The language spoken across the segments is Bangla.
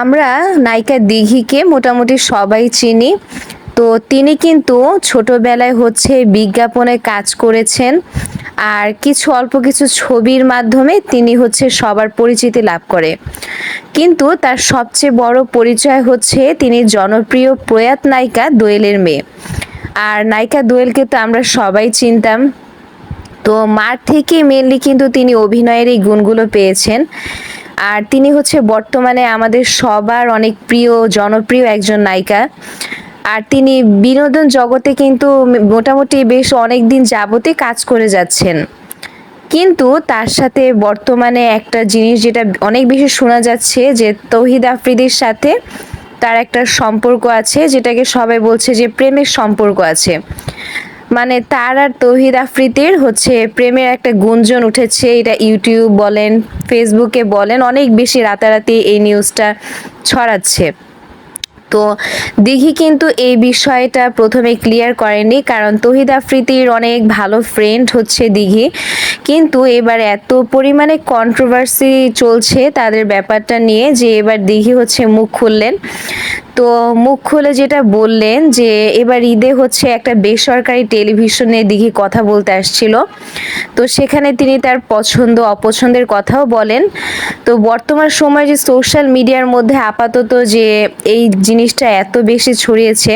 আমরা নায়িকা দিঘিকে মোটামুটি সবাই চিনি। তো তিনি কিন্তু ছোটবেলায় হচ্ছে বিজ্ঞাপনে কাজ করেছেন আর কিছু অল্প কিছু ছবির মাধ্যমে তিনি হচ্ছে সবার পরিচিতি লাভ করে। কিন্তু তার সবচেয়ে বড় পরিচয় হচ্ছে তিনি জনপ্রিয় প্রয়াত নায়িকা দোয়েলের মেয়ে। আর নায়িকা দোয়েলকে তো আমরা সবাই চিনতাম। তো মার থেকে মেনলি কিন্তু তিনি অভিনয়ের এই গুণগুলো পেয়েছেন। আর তিনি হচ্ছে বর্তমানে আমাদের সবার অনেক প্রিয়, জনপ্রিয় একজন নায়িকা। আর তিনি বিনোদন জগতে কিন্তু মোটামুটি বেশ অনেক দিন যাবতে কাজ করে যাচ্ছেন। কিন্তু তার সাথে বর্তমানে একটা জিনিস যেটা অনেক বেশি শোনা যাচ্ছে, যে তৌহিদ আফ্রিদির সাথে তার একটা সম্পর্ক আছে, যেটাকে সবাই বলছে যে প্রেমের সম্পর্ক আছে। মানে তার আর তৌহিদ আফ্রিদির হচ্ছে প্রেমের একটা গুঞ্জন উঠেছে। এটা ইউটিউব বলেন, ফেসবুকে বলেন, অনেক বেশি রাতারাতি এই নিউজটা ছড়াচ্ছে। তো দিঘি কিন্তু এই বিষয়টা প্রথমে ক্লিয়ার করেনি, কারণ তহিদ আফ্রিতির অনেক ভালো ফ্রেন্ড হচ্ছে দিঘি। কিন্তু এবার এত পরিমাণে কন্ট্রোভার্সি চলছে তাদের ব্যাপারটা নিয়ে যে এবার দিঘি হচ্ছে মুখ খুললেন। তো মুখ খুলে যেটা বললেন যে এবার ঈদে হচ্ছে একটা বেসরকারি টেলিভিশনে দিঘি কথা বলতে আসছিল। তো সেখানে তিনি তার পছন্দ, অপছন্দের কথাও বলেন। তো বর্তমান সময় যে সোশ্যাল মিডিয়ার মধ্যে আপাতত যে এই জিনিসটা এত বেশি ছড়িয়েছে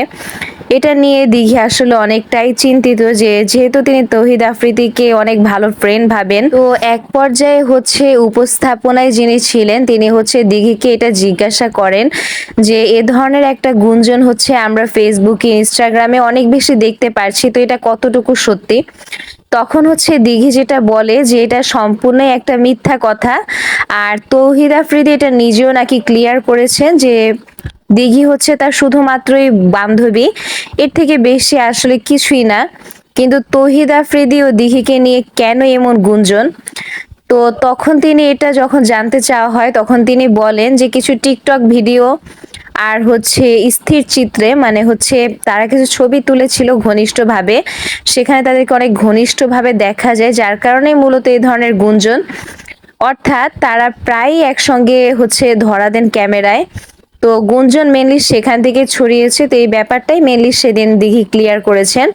এটা নিয়ে দিঘি আসলে অনেকটাই চিন্তিত যে, যেহেতু তিনি তহিদ আফ্রিদিকে অনেক ভালো ফ্রেন্ড ভাবেন, তো এক পর্যায়ে হচ্ছে উপস্থাপনায় যিনি ছিলেন, তিনি হচ্ছে দিঘিকে এটা জিজ্ঞাসা করেন যে, এ ধরনের একটা গুঞ্জন হচ্ছে আমরা ফেসবুকে ইনস্টাগ্রামে অনেক বেশি দেখতে পারছি, তো এটা কতটুকু সত্যি? তখন হচ্ছে দিঘি যেটা বলে যে, এটা সম্পূর্ণ একটা মিথ্যা কথা, আর তৌহিদ আফ্রিদি এটা নিজেও নাকি ক্লিয়ার করেছেন যে দিঘি হচ্ছে তার শুধুমাত্রই বান্ধবী। এর থেকে বেশি আসলে কিছুই না। কিন্তু তৌহিদ আফ্রিদি ও দিঘিকে নিয়ে কেন এমন গুঞ্জন? তো তখন তিনি এটা যখন জানতে চাওয়া হয়, তখন তিনি বলেন যে কিছু টিকটক ভিডিও আর হচ্ছে স্থির চিত্রে মানে হচ্ছে তারা কিছু ছবি তুলেছিল ঘনিষ্ঠভাবে। সেখানে তাদেরকে অনেক ঘনিষ্ঠভাবে দেখা যায়, যার কারণে মূলত এই ধরনের গুঞ্জন। অর্থাৎ তারা প্রায় একসঙ্গে হচ্ছে ধরা দেন ক্যামেরায়। তো গুঞ্জন মেনলি সেখান থেকে ছড়িয়েছে তো এই ব্যাপারটাই মেনলি সেদিন দিঘি ক্লিয়ার করেছেন।